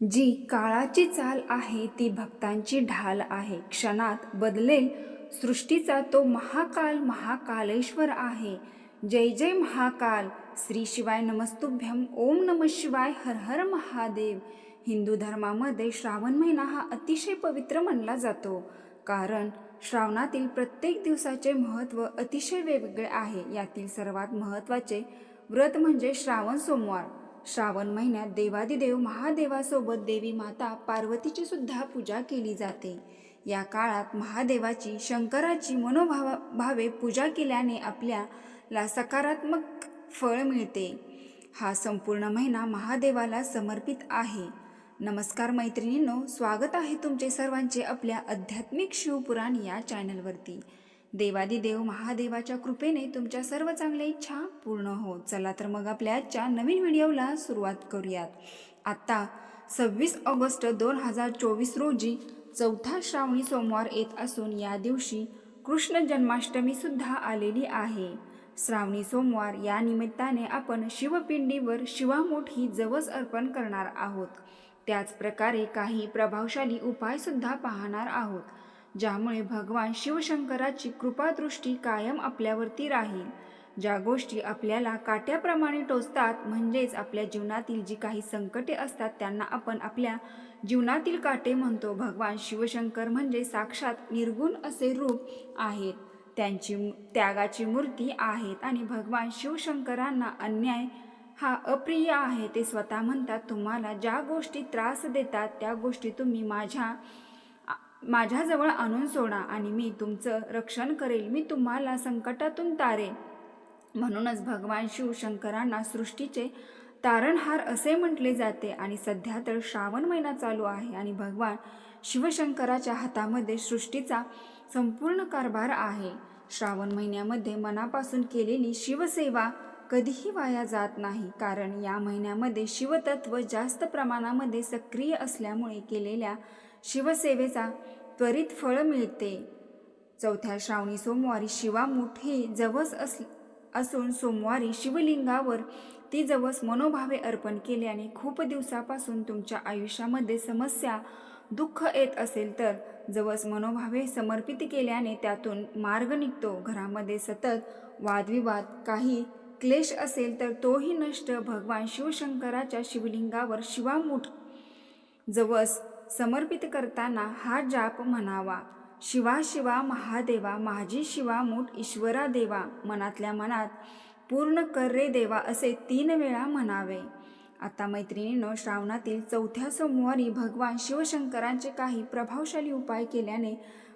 जी काळाची चाल आहे ती भक्तांची ढाल आहे. क्षणात बदलेल सृष्टीचा तो महाकाल महाकालेश्वर आहे. जय जय महाकाल. श्री शिवाय नमस्तुभ्यम ओम नम शिवाय. हर हर महादेव. हिंदू धर्मामध्ये श्रावण महिना हा अतिशय पवित्र मानला जातो. कारण श्रावणातील प्रत्येक दिवसाचे महत्त्व अतिशय वेगवेगळे आहे. यातील सर्वात महत्त्वाचे व्रत म्हणजे श्रावण सोमवार. श्रावण महिन्यात देवादिदेव महादेवासोबत देवी माता पार्वतीची सुद्धा पूजा केली जाते. या काळात महादेवाची शंकराची मनोभावा भावे पूजा केल्याने आपल्याला सकारात्मक फळ मिळते. हा संपूर्ण महिना महादेवाला समर्पित आहे. नमस्कार मैत्रिणींनो स्वागत आहे तुमचे सर्वांचे आपल्या आध्यात्मिक शिवपुराण या चॅनलवरती देवादिदेव महादेवाच्या कृपेने तुमच्या सर्व चांगल्या इच्छा पूर्ण हो. चला तर मग आपल्या आजच्या नवीन व्हिडिओला सुरुवात करूयात. आत्ता सव्वीस ऑगस्ट दोन हजार चोवीस रोजी चौथा श्रावणी सोमवार येत असून या दिवशी कृष्ण जन्माष्टमीसुद्धा आलेली आहे. श्रावणी सोमवार या निमित्ताने आपण शिवपिंडीवर शिवामोठ ही जवस अर्पण करणार आहोत. त्याचप्रकारे काही प्रभावशाली उपायसुद्धा पाहणार आहोत. ज्यामुळे भगवान शिवशंकराची कृपादृष्टी कायम आपल्यावरती राहील. ज्या गोष्टी आपल्याला काट्याप्रमाणे टोचतात म्हणजेच आपल्या जीवनातील जी काही संकटे असतात त्यांना आपण आपल्या जीवनातील काटे म्हणतो. भगवान शिवशंकर म्हणजे साक्षात निर्गुण असे रूप आहेत. त्यांची त्यागाची मूर्ती आहेत आणि भगवान शिवशंकरांना अन्याय हा अप्रिय आहे ते स्वतः म्हणतात तुम्हाला ज्या गोष्टी त्रास देतात त्या गोष्टी तुम्ही माझ्या माझ्याजवळ आणून सोडा आणि मी तुमचं रक्षण करेल. मी तुम्हाला संकटातून तारेन. म्हणूनच भगवान शिवशंकरांना सृष्टीचे तारणहार असे म्हटले जाते आणि सध्या तर श्रावण महिना चालू आहे आणि भगवान शिवशंकराच्या हातामध्ये सृष्टीचा संपूर्ण कारभार आहे. श्रावण महिन्यामध्ये मनापासून केलेली शिवसेवा कधीही वाया जात नाही कारण या महिन्यामध्ये शिवतत्व जास्त प्रमाणामध्ये सक्रिय असल्यामुळे केलेल्या शिवसेवेचा त्वरित फळ मिळते. चौथ्या श्रावणी सोमवारी शिवामूठ हे जवस अस असून सोमवारी शिवलिंगावर ती जवस मनोभावे अर्पण केल्याने खूप दिवसापासून तुमच्या आयुष्यामध्ये समस्या दुःख येत असेल तर जवस मनोभावे समर्पित केल्याने त्यातून मार्ग निघतो. घरामध्ये सतत वादविवाद काही क्लेश असेल तर तोही नष्ट. भगवान शिवशंकराच्या शिवलिंगावर शिवामूठ जवस समर्पित करताना हा जाप म्हणावा. शिवा शिवा महादेवा माझी शिवा मूठ ईश्वरा देवा मनातल्या मनात पूर्ण कर रे देवा असे तीन वेळा म्हणावे. आता मैत्रिणीनं श्रावणातील चौथ्या सोमवारी भगवान शिवशंकरांचे काही प्रभावशाली उपाय केल्याने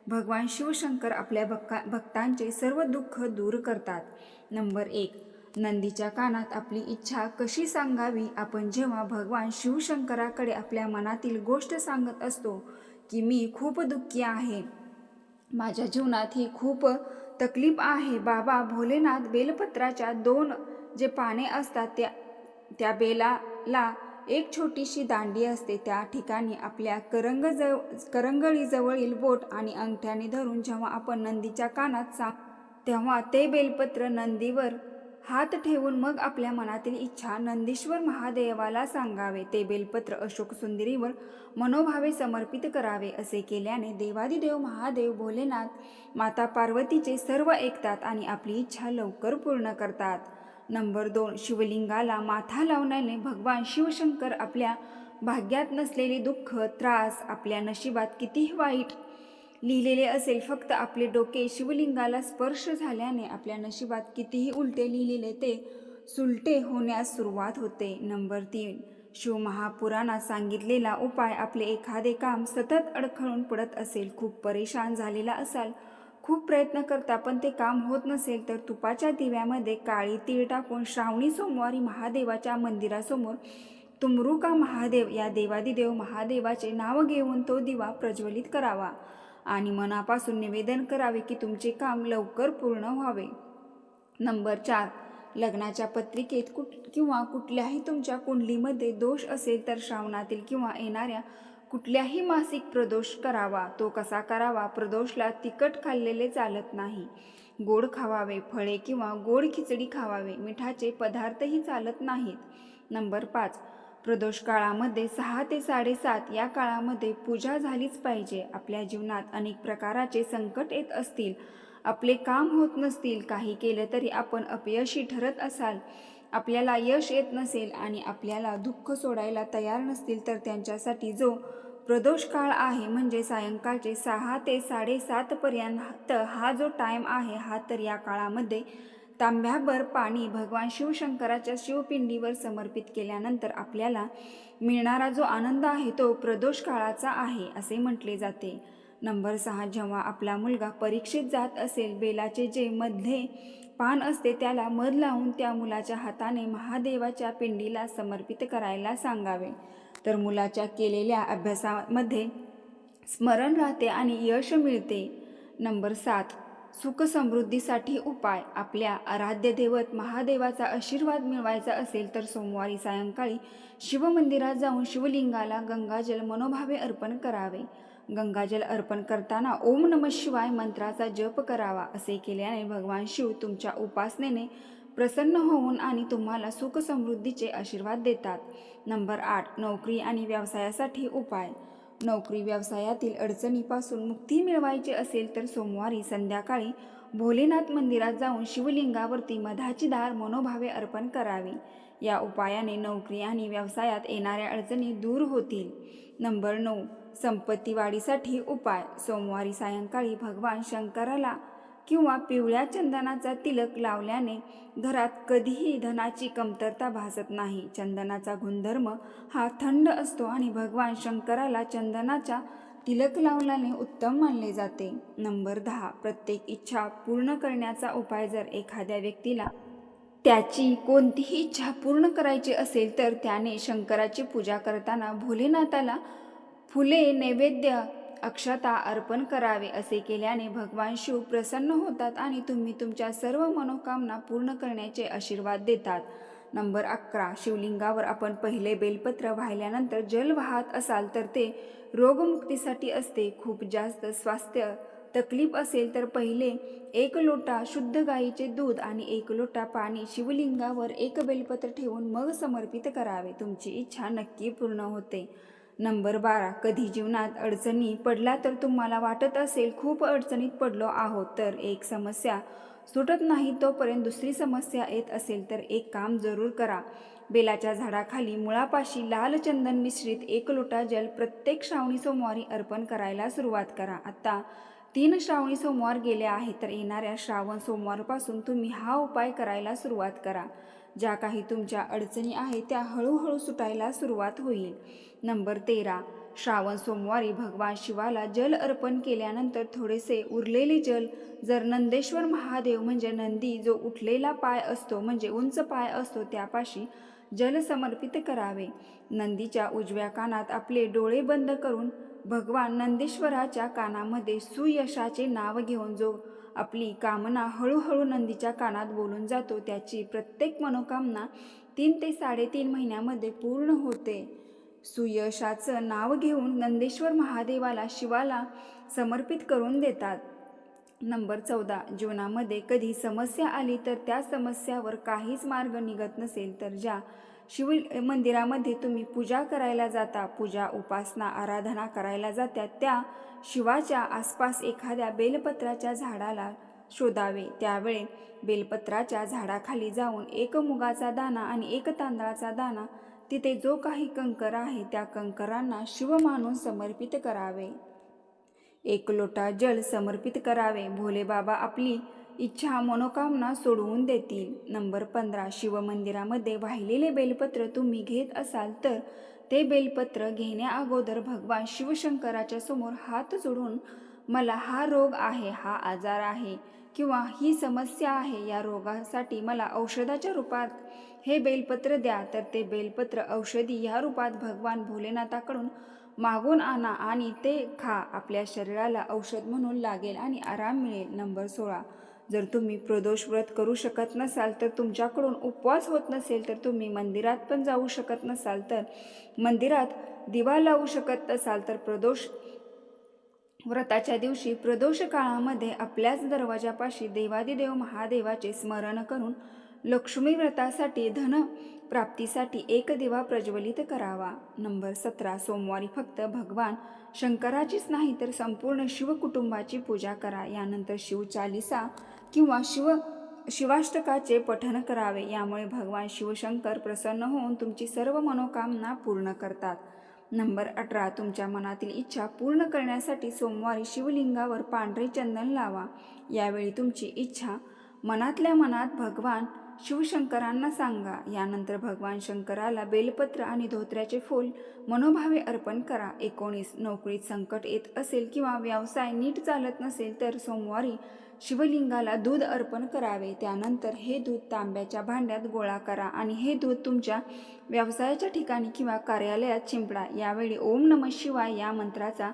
भगवान शिवशंकर आपल्या भक्का भक्तांचे सर्व दुःख दूर करतात. नंबर एक नंदीच्या कानात आपली इच्छा कशी सांगावी? आपण जेव्हा भगवान शिवशंकराकडे आपल्या मनातील गोष्ट सांगत असतो की मी खूप दुःखी आहे. माझ्या जीवनात ही खूप तकलीफ आहे. बाबा भोलेनाथ बेलपत्राच्या दोन जे पाने असतात त्या त्या बेलाला एक छोटीशी दांडी असते. त्या ठिकाणी आपल्या करंगजव करंगळीजवळील बोट आणि अंगठ्याने धरून जेव्हा आपण नंदीच्या कानात सांग तेव्हा ते बेलपत्र नंदीवर हात ठेवून मग आपल्या मनातील इच्छा नंदीश्वर महादेवाला सांगावे. ते बेलपत्र अशोक सुंदरीवर मनोभावे समर्पित करावे असे केल्याने देवादिदेव महादेव भोलेनाथ माता पार्वतीचे सर्व ऐकतात आणि आपली इच्छा लवकर पूर्ण करतात. नंबर दोन शिवलिंगाला माथा लावण्याने भगवान शिवशंकर आपल्या भाग्यात नसलेले दुःख त्रास आपल्या नशिबात कितीही वाईट लिहिलेले असेल फक्त आपले डोके शिवलिंगाला स्पर्श झाल्याने आपल्या नशिबात कितीही उलटे लिहिलेले ते सुलटे होण्यास सुरुवात होते. नंबर तीन शिवमहापुराणात सांगितलेला उपाय आपले एखादे काम सतत अडखळून पडत असेल खूप परेशान झालेला असाल खूप प्रयत्न करता पण ते काम होत नसेल तर तुपाच्या दिव्यामध्ये काळी तीळ टाकून श्रावणी सोमवारी महादेवाच्या मंदिरासमोर तुमरुका महादेव या देवादिदेव महादेवाचे नाव घेऊन तो दिवा प्रज्वलित करावा. आणि मनापासून निवेदन करावे की तुमचे काम लवकर पूर्ण व्हावे. नंबर चार लग्नाच्या पत्रिकेत कुठ किंवा कुठल्याही तुमच्या कुंडलीमध्ये दोष असेल तर श्रावणातील किंवा येणाऱ्या कुठल्याही मासिक प्रदोष करावा. तो कसा करावा? प्रदोषला तिखट खाल्लेले चालत नाही. गोड खावावे फळे किंवा गोड खिचडी खावावे. मिठाचे पदार्थही चालत नाहीत. नंबर पाच प्रदोष काळामध्ये सहा ते साडेसात या काळामध्ये पूजा झालीच पाहिजे. आपल्या जीवनात अनेक प्रकाराचे संकट येत असतील. आपले काम होत नसतील. काही केलं तरी आपण अपयशी ठरत असाल. आपल्याला यश येत नसेल आणि आपल्याला दुःख सोडायला तयार नसतील तर त्यांच्यासाठी जो प्रदोष काळ आहे म्हणजे सायंकाळचे सहा ते साडेसातपर्यंत हा जो टाईम आहे हा तर या काळामध्ये तांब्याभर पाणी भगवान शिवशंकराच्या शिवपिंडीवर समर्पित केल्यानंतर आपल्याला मिळणारा जो आनंद आहे तो प्रदोष काळाचा आहे असे म्हटले जाते. नंबर सहा जेव्हा आपला मुलगा परीक्षेत जात असेल बेलाचे जे मधले पान असते त्याला मध लावून त्या मुलाच्या हाताने महादेवाच्या पिंडीला समर्पित करायला सांगावे. तर मुलाच्या केलेल्या अभ्यासामध्ये स्मरण राहते आणि यश मिळते. नंबर सात सुख समृद्धीसाठी उपाय. आपल्या आराध्य दैवत महादेवाचा आशीर्वाद मिळवायचा असेल तर सोमवारी सायंकाळी शिवमंदिरात जाऊन शिवलिंगाला गंगाजल मनोभावे अर्पण करावे. गंगाजल अर्पण करताना ओम नम शिवाय मंत्राचा जप करावा असे केल्याने भगवान शिव तुमच्या उपासनेने प्रसन्न होऊन आणि तुम्हाला सुख समृद्धीचे आशीर्वाद देतात. नंबर आठ नोकरी आणि व्यवसायासाठी उपाय. नोकरी व्यवसायातील अडचणीपासून मुक्ती मिळवायची असेल तर सोमवारी संध्याकाळी भोलेनाथ मंदिरात जाऊन शिवलिंगावरती मधाची दार मनोभावे अर्पण करावी. या उपायाने नोकरी आणि व्यवसायात येणाऱ्या अडचणी दूर होतील. नंबर नऊ संपत्ती वाढीसाठी उपाय. सोमवारी सायंकाळी भगवान शंकराला किंवा पिवळ्या चंदनाचा तिलक लावल्याने घरात कधीही धनाची कमतरता भासत नाही. चंदनाचा गुणधर्म हा थंड असतो आणि भगवान शंकराला चंदनाचा तिलक लावल्याने उत्तम मानले जाते. नंबर दहा. प्रत्येक इच्छा पूर्ण करण्याचा उपाय जर एखाद्या व्यक्तीला त्याची कोणतीही इच्छा पूर्ण करायची असेल तर त्याने शंकराची पूजा करताना भोलेनाथाला फुले नैवेद्य अक्षता अर्पण करावे असे केल्याने भगवान शिव प्रसन्न होतात आणि तुम्ही तुमच्या सर्व मनोकामना पूर्ण करण्याचे आशीर्वाद देतात. नंबर अकरा. शिवलिंगावर आपण पहिले बेलपत्र वाहिल्यानंतर जल वाहत असाल तर ते रोगमुक्तीसाठी असते. खूप जास्त स्वास्थ्य तकलीफ असेल तर पहिले एक लोटा शुद्ध गाईचे दूध आणि एक लोटा पाणी शिवलिंगावर एक बेलपत्र ठेवून मग समर्पित करावे. तुमची इच्छा नक्की पूर्ण होते. नंबर बारा कधी जीवनात अडचणी पडला तर तुम्हाला वाटत असेल खूप अडचणीत पडलो आहोत तर एक समस्या सुटत नाही तोपर्यंत दुसरी समस्या येत असेल तर एक काम जरूर करा. बेलाच्या झाडाखाली मुळापाशी लाल चंदन मिश्रित एक लोटा जल प्रत्येक श्रावणी सोमवारी अर्पण करायला सुरुवात करा. आता तीन श्रावणी सोमवार गेले आहे तर येणाऱ्या श्रावण सोमवारपासून तुम्ही हा उपाय करायला सुरुवात करा. ज्या काही तुमच्या अडचणी आहेत त्या हळूहळू सुटायला सुरुवात होईल. नंबर तेरा. श्रावण सोमवारी भगवान शिवाला जल अर्पण केल्यानंतर थोडेसे उरलेले जल जर नंदेश्वर महादेव म्हणजे नंदी जो उठलेला पाय असतो म्हणजे उंच पाय असतो त्यापाशी जल समर्पित करावे. नंदीच्या उजव्या कानात आपले डोळे बंद करून भगवान नंदेश्वराच्या कानामध्ये सुयशाचे नाव घेऊन जो आपली कामना हळूहळू नंदीच्या कानात बोलून जातो. त्याची प्रत्येक मनोकामना तीन ते साडेतीन महिन्यामध्ये पूर्ण होते. सुयशाचं नाव घेऊन नंदेश्वर महादेवाला शिवाला समर्पित करून देतात. नंबर चौदा. जीवनामध्ये कधी समस्या आली तर त्या समस्यावर काहीच मार्ग निघत नसेल तर ज्या शिव मंदिरामध्ये तुम्ही पूजा करायला जाता पूजा उपासना आराधना करायला जात्या त्या शिवाच्या आसपास एखाद्या बेलपत्राच्या झाडाला शोधावे. त्यावेळे बेलपत्राच्या झाडाखाली जाऊन एक मुगाचा दाना आणि एक तांदळाचा दाना तिथे जो काही कंकर आहे त्या कंकरांना शिव मानून समर्पित करावे. एक लोटा जल समर्पित करावे. भोले बाबा आपली इच्छा मनोकामना सोडवून देतील. नंबर पंधरा शिवमंदिरामध्ये वाहिलेले बेलपत्र तुम्ही घेत असाल तर ते बेलपत्र घेण्या अगोदर भगवान शिवशंकराच्या समोर हात जोडून मला हा रोग आहे हा आजार आहे किंवा ही समस्या आहे या रोगासाठी मला औषधाच्या रूपात हे बेलपत्र द्या. तर ते बेलपत्र औषधी या रूपात भगवान भोलेनाथाकडून मागून आणा आणि ते खा. आपल्या शरीराला औषध म्हणून लागेल आणि आराम मिळेल. नंबर सोळा जर तुम्ही प्रदोष व्रत करू शकत नसाल तर तुमच्याकडून उपवास होत नसेल तर तुम्ही मंदिरात पण जाऊ शकत नसाल तर मंदिरात दिवा लावू शकत नसाल तर प्रदोष व्रताच्या दिवशी प्रदोष काळामध्ये आपल्याच दरवाजापाशी देवादिदेव महादेवाचे स्मरण करून लक्ष्मी व्रतासाठी धन प्राप्तीसाठी एक दिवा प्रज्वलित करावा. नंबर सतरा सोमवारी फक्त भगवान शंकराचीच नाही तर संपूर्ण शिवकुटुंबाची पूजा करा. यानंतर शिवचालिसा किंवा शिव शिवाष्टकाचे पठन करावे यामुळे भगवान शिवशंकर प्रसन्न होऊन तुमची सर्व मनोकामना पूर्ण करतात. नंबर अठरा तुमच्या मनातील इच्छा पूर्ण करण्यासाठी सोमवारी शिवलिंगावर पांढरे चंदन लावा. यावेळी तुमची इच्छा मनातल्या मनात भगवान शिवशंकरांना सांगा. यानंतर भगवान शंकराला बेलपत्र आणि धोत्र्याचे फूल मनोभावे अर्पण करा. एकोणीस नोकरीत संकट येत असेल किंवा व्यवसाय नीट चालत नसेल तर सोमवारी शिवलिंगाला दूध अर्पण करावे. त्यानंतर हे दूध तांब्याच्या भांड्यात गोळा करा आणि हे दूध तुमच्या व्यवसायाच्या ठिकाणी किंवा कार्यालयात शिंपडा यावेळी ओम नम शिवाय या मंत्राचा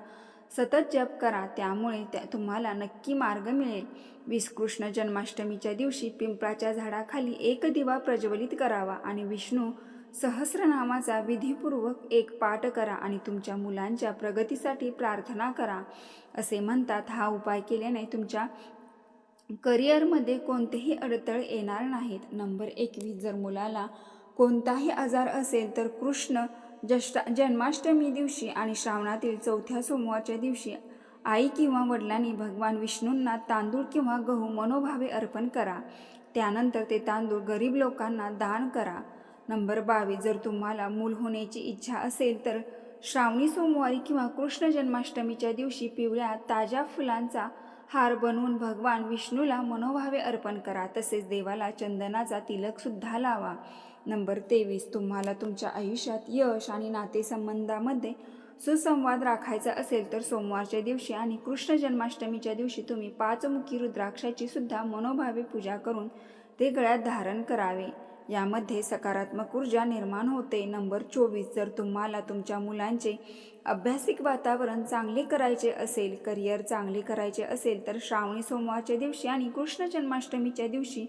सतत जप करा त्यामुळे त्या तुम्हाला नक्की मार्ग मिळेल. वीस कृष्ण जन्माष्टमीच्या दिवशी पिंपळाच्या झाडाखाली एक दिवा प्रज्वलित करावा आणि विष्णू सहस्रनामाचा विधीपूर्वक एक पाठ करा आणि तुमच्या मुलांच्या प्रगतीसाठी प्रार्थना करा. असे म्हणतात हा उपाय केल्याने तुमच्या करिअरमध्ये कोणतेही अडथळे येणार नाहीत. नंबर एकवीस जर मुलाला कोणताही आजार असेल तर कृष्ण जष्टा जन्माष्टमी दिवशी आणि श्रावणातील चौथ्या सोमवारच्या दिवशी आई किंवा वडिलांनी भगवान विष्णूंना तांदूळ किंवा गहू मनोभावे अर्पण करा. त्यानंतर ते तांदूळ गरीब लोकांना दान करा. नंबर बावीस जर तुम्हाला मूल होण्याची इच्छा असेल तर श्रावणी सोमवारी किंवा कृष्ण जन्माष्टमीच्या दिवशी पिवळ्या ताज्या फुलांचा हार बनवून भगवान विष्णूला मनोभावे अर्पण करा. तसेच देवाला चंदनाचा तिलकसुद्धा लावा. नंबर तेवीस. तुम्हाला तुमच्या आयुष्यात यश आणि नातेसंबंधामध्ये सुसंवाद राखायचा असेल तर सोमवारच्या दिवशी आणि कृष्ण जन्माष्टमीच्या दिवशी तुम्ही पाचमुखी रुद्राक्षाची सुद्धा मनोभावे पूजा करून ते गळ्यात धारण करावे. यामध्ये सकारात्मक ऊर्जा निर्माण होते. नंबर चोवीस. जर तुम्हाला तुमच्या मुलांचे अभ्यासिक वातावरण चांगले करायचे असेल करिअर चांगले करायचे असेल तर श्रावणी सोमवारच्या दिवशी आणि कृष्ण जन्माष्टमीच्या दिवशी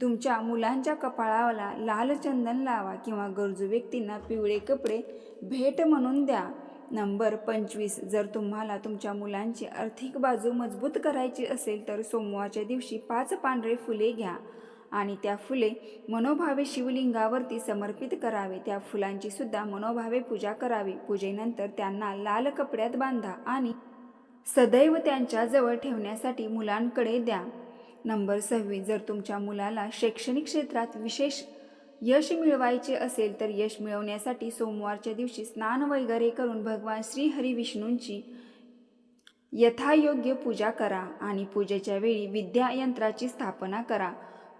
तुमच्या मुलांच्या कपाळाला लाल चंदन लावा किंवा गरजू व्यक्तींना पिवळे कपडे भेट म्हणून द्या. नंबर पंचवीस. जर तुम्हाला तुमच्या मुलांची आर्थिक बाजू मजबूत करायची असेल तर सोमवारच्या दिवशी पाच पांढरे फुले घ्या आणि त्या फुले मनोभावे शिवलिंगावरती समर्पित करावे. त्या फुलांची सुद्धा मनोभावे पूजा करावी. पूजेनंतर त्यांना लाल कपड्यात बांधा आणि सदैव त्यांच्याजवळ ठेवण्यासाठी मुलांकडे द्या. नंबर सव्वीस. जर तुमच्या मुलाला शैक्षणिक क्षेत्रात विशेष यश मिळवायचे असेल तर यश मिळवण्यासाठी सोमवारच्या दिवशी स्नान वगैरे करून भगवान श्री हरी विष्णूंची यथायोग्य पूजा करा आणि पूजेच्या वेळी विद्या यंत्राची स्थापना करा.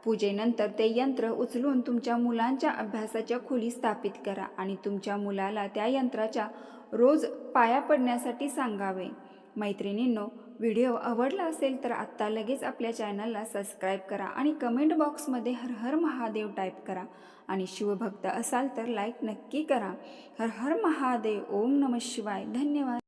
पूजेनंतर ते यंत्र उचलून तुमच्या मुलांच्या अभ्यासाच्या खोली स्थापित करा आणि तुमच्या मुलाला त्या यंत्राच्या रोज पाया पडण्यासाठी सांगावे. मैत्रिणींनो व्हिडिओ आवडला असेल तर आत्ता लगेच आपल्या चॅनलला सबस्क्राईब करा आणि कमेंट बॉक्समध्ये हर हर महादेव टाईप करा. आणि शिवभक्त असाल तर लाईक नक्की करा. हर हर महादेव. ओम नम शिवाय. धन्यवाद.